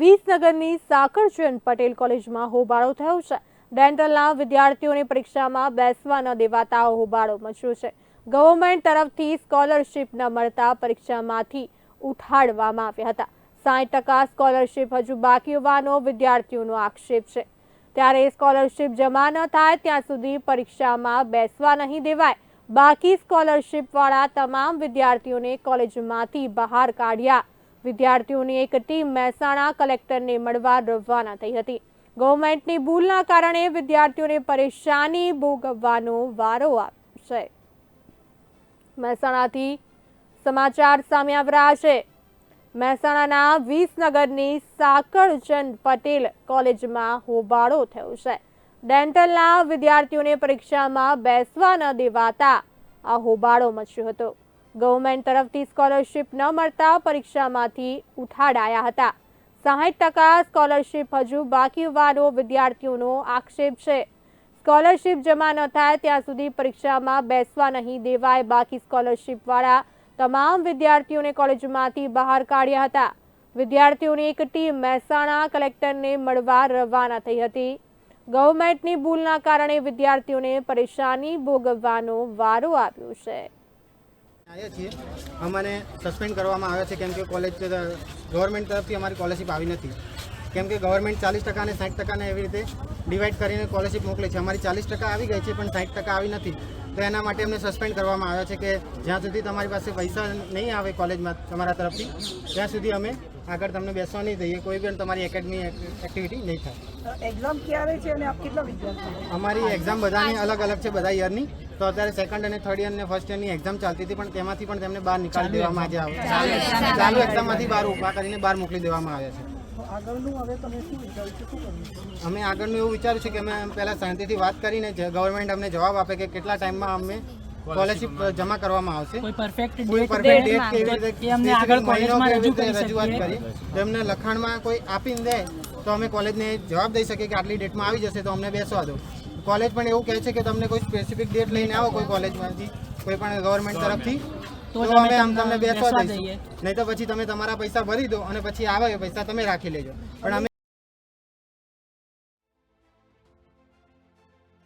વિસનગરની સાકરચંદ પટેલ કોલેજમાં હોબાળો થયો છે. ડેન્ટલના વિદ્યાર્થીઓને પરીક્ષામાં બેસવા ન દેવાતા હોબાળો મચ્યો છે. ગવર્મેન્ટ તરફથી સ્કોલરશિપ ન મળતા પરીક્ષામાંથી ઉઠાડવામાં આવ્યા હતા. સાઠ ટકા સ્કોલરશિપ હજુ બાકી હોવાનો વિદ્યાર્થીઓનો આક્ષેપ છે. ત્યારે સ્કોલરશિપ જમા ન થાય ત્યાં સુધી પરીક્ષામાં બેસવા નહીં દેવાય. બાકી સ્કોલરશિપવાળા તમામ વિદ્યાર્થીઓને કોલેજમાંથી બહાર કાઢ્યા વિદ્યાર્થીઓની એક ટીમ મહેસાણા કલેક્ટરને મળવા રવાના થઈ હતી. ગવર્મેન્ટની ભૂલના કારણે વિદ્યાર્થીઓને પરેશાની ભોગવવાનો વારો આપશે મહેસાણાથી સમાચાર સામે આવ્યા છે. મહેસાણાના વિસનગરની સાકરચંદ પટેલ કોલેજમાં હોબાળો થયો છે. ડેન્ટલના વિદ્યાર્થીઓને પરીક્ષામાં બેસવા ન દેવાતા આ હોબાળો મચ્યો હતો. ગવર્મેન્ટ તરફથી સ્કોલરશિપ ન મળતા પરીક્ષામાંથી ઉઠાડાયા હતા. સાહીઠ ટકા સ્કોલરશિપ હજુ બાકી હોવાનો વિદ્યાર્થીઓનો આક્ષેપ છે. સ્કોલરશિપ જમા ન થાય ત્યાં સુધી પરીક્ષામાં બેસવા નહીં દેવાય બાકી સ્કોલરશિપવાળા તમામ વિદ્યાર્થીઓને કોલેજમાંથી બહાર કાઢ્યા હતા. વિદ્યાર્થીઓની એક ટીમ મહેસાણા કલેક્ટરને મળવા રવાના થઈ હતી. ગવર્મેન્ટની ભૂલના કારણે વિદ્યાર્થીઓને પરેશાની ભોગવવાનો વારો આવ્યો છે. આવ્યા છીએ. અમને સસ્પેન્ડ કરવામાં આવ્યા છે, કેમ કે કોલેજ ગવર્મેન્ટ તરફથી અમારી સ્કોલરશીપ આવી નથી. કેમ કે ગવર્મેન્ટ ચાલીસ ટકા અને સાઠ ટકાને એવી રીતે ડિવાઈડ કરીને સ્કોલરશીપ મોકલે છે. અમારી ચાલીસ ટકા આવી ગઈ છે, પણ સાઠ ટકા આવી નથી. તો એના માટે અમને સસ્પેન્ડ કરવામાં આવ્યા છે કે જ્યાં સુધી તમારી પાસે પૈસા નહીં આવે કોલેજમાં તમારા તરફથી ત્યાં સુધી અમે આગળ તમને બેસવા નહીં દઈએ. કોઈ પણ તમારી એકેડમી એક્ટિવિટી નહીં થાય. એક્ઝામ ક્યારે છે અને આપ કેટલા વિદ્યાર્થીઓ અમારી એક્ઝામ બધાની અલગ અલગ છે બધા યરની તો અત્યારે સેકન્ડ અને થર્ડ યર અને ફર્સ્ટ યરની એક્ઝામ ચાલતી હતી પણ તેમાંથી પણ તેમને બહાર નીકાળી દેવામાં આવ્યા આવે ચાલુ એક્ઝામમાંથી બહાર ઊભા કરીને બહાર મોકલી દેવામાં આવ્યા છે. આગળનું હવે તમે શું વિચાર્યું છે? શું કરવું અમે આગળનું એવું વિચાર્યું છે કે અમે પહેલાં શાંતિથી વાત કરીને ગવર્મેન્ટ અમને જવાબ આપે કે કેટલા ટાઈમમાં અમે સ્કોલરશિપ જમા કરવામાં આવશે. કોઈ પરફેક્ટ ડેટ પરફેક્ટ ડેટ કેવી રીતે અમને આગળ કોલેજમાં રજૂ કરી રજૂઆત કરી તો એમને લખાણમાં કોઈ આપીને દે તો અમે કોલેજને જવાબ દઈ શકીએ કે આટલી ડેટમાં આવી જશે તો અમને બેસવા દો. કોલેજ પણ એવું કહે છે કે તમને કોઈ સ્પેસિફિક ડેટ લઈને આવો કોઈ કોલેજમાંથી કોઈ પણ ગવર્મેન્ટ તરફથી. તો જ અમે તમને બેસવા બેસવા દઈએ. નહીં તો પછી તમે તમારા પૈસા ભરી દો અને પછી આવે એ પૈસા તમે રાખી લેજો પણ અમે